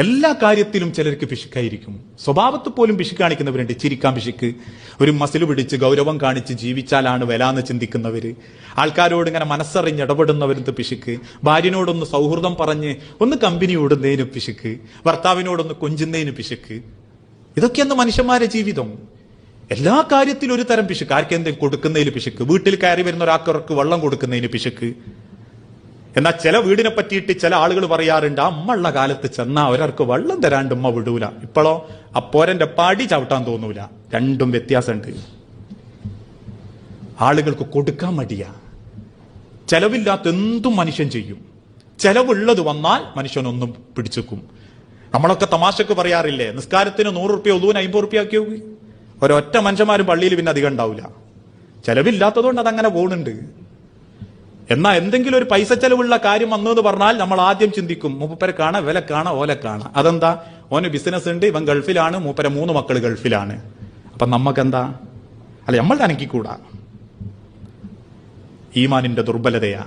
എല്ലാ കാര്യത്തിലും ചിലർക്ക് പിശുക്കായിരിക്കും. സ്വഭാവത്തിൽ പോലും പിശു കാണിക്കുന്നവരുണ്ട്. ചിരിക്കാൻ പിശുക്ക്. ഒരു മസിൽ പിടിച്ച് ഗൗരവം കാണിച്ച് ജീവിച്ചാലാണ് വില എന്ന് ചിന്തിക്കുന്നവര്. ആൾക്കാരോട് ഇങ്ങനെ മനസ്സറിഞ്ഞ് ഇടപെടുന്നവരുന്ന് പിശുക്ക്. ഭാര്യനോടൊന്ന് സൗഹൃദം പറഞ്ഞ് ഒന്ന് കമ്പനി ഓടുന്നതിന് പിശുക്ക്. ഭർത്താവിനോടൊന്ന് കൊഞ്ചുന്നതിന് പിശുക്ക്. ഇതൊക്കെയാണ് മനുഷ്യന്മാരെ ജീവിതം. എല്ലാ കാര്യത്തിലും ഒരു തരം പിശുക്ക്. ആർക്കെന്തെങ്കിലും കൊടുക്കുന്നതിന് പിശുക്ക്. വീട്ടിൽ കയറി വരുന്ന ഒരാൾക്ക് വെള്ളം കൊടുക്കുന്നതിന് പിശുക്ക്. എന്നാൽ ചില വീടിനെ പറ്റിയിട്ട് ചില ആളുകൾ പറയാറുണ്ട് അമ്മയുള്ള കാലത്ത് ചെന്നാ ഒരാൾക്ക് വെള്ളം തരാണ്ട് ഉമ്മ വിടൂല. ഇപ്പോഴോ അപ്പോരന്റെ പാടി ചവിട്ടാൻ തോന്നൂല. രണ്ടും വ്യത്യാസമുണ്ട്. ആളുകൾക്ക് കൊടുക്കാൻ മടിയാ. ചെലവില്ലാത്ത എന്തും മനുഷ്യൻ ചെയ്യും. ചെലവുള്ളത് വന്നാൽ മനുഷ്യനൊന്നും പിടിച്ചെക്കും. നമ്മളൊക്കെ തമാശക്ക് പറയാറില്ലേ നിസ്കാരത്തിന് നൂറ് റുപ്യ ഒതുവിന് അമ്പത് റുപ്യ ആക്കി ഒരൊറ്റ മനുഷ്യന്മാരും പള്ളിയിൽ പിന്നെ അധികം ഉണ്ടാവില്ല ചെലവില്ലാത്തതുകൊണ്ട് അതങ്ങനെ പോകുന്നുണ്ട് എന്നാ എന്തെങ്കിലും ഒരു പൈസ ചെലവുള്ള കാര്യം വന്നു എന്ന് പറഞ്ഞാൽ നമ്മൾ ആദ്യം ചിന്തിക്കും മൂപ്പരെ കാണാ വില കാണാ ഓല കാണാ അതെന്താ? ഓന് ബിസിനസ് ഉണ്ട് ഇവൻ ഗൾഫിലാണ് മൂപ്പരെ മൂന്ന് മക്കൾ ഗൾഫിലാണ്. അപ്പൊ നമ്മക്കെന്താ? അല്ല നമ്മൾ അനക്കിക്കൂടാ. ഈമാനിന്റെ ദുർബലതയാ.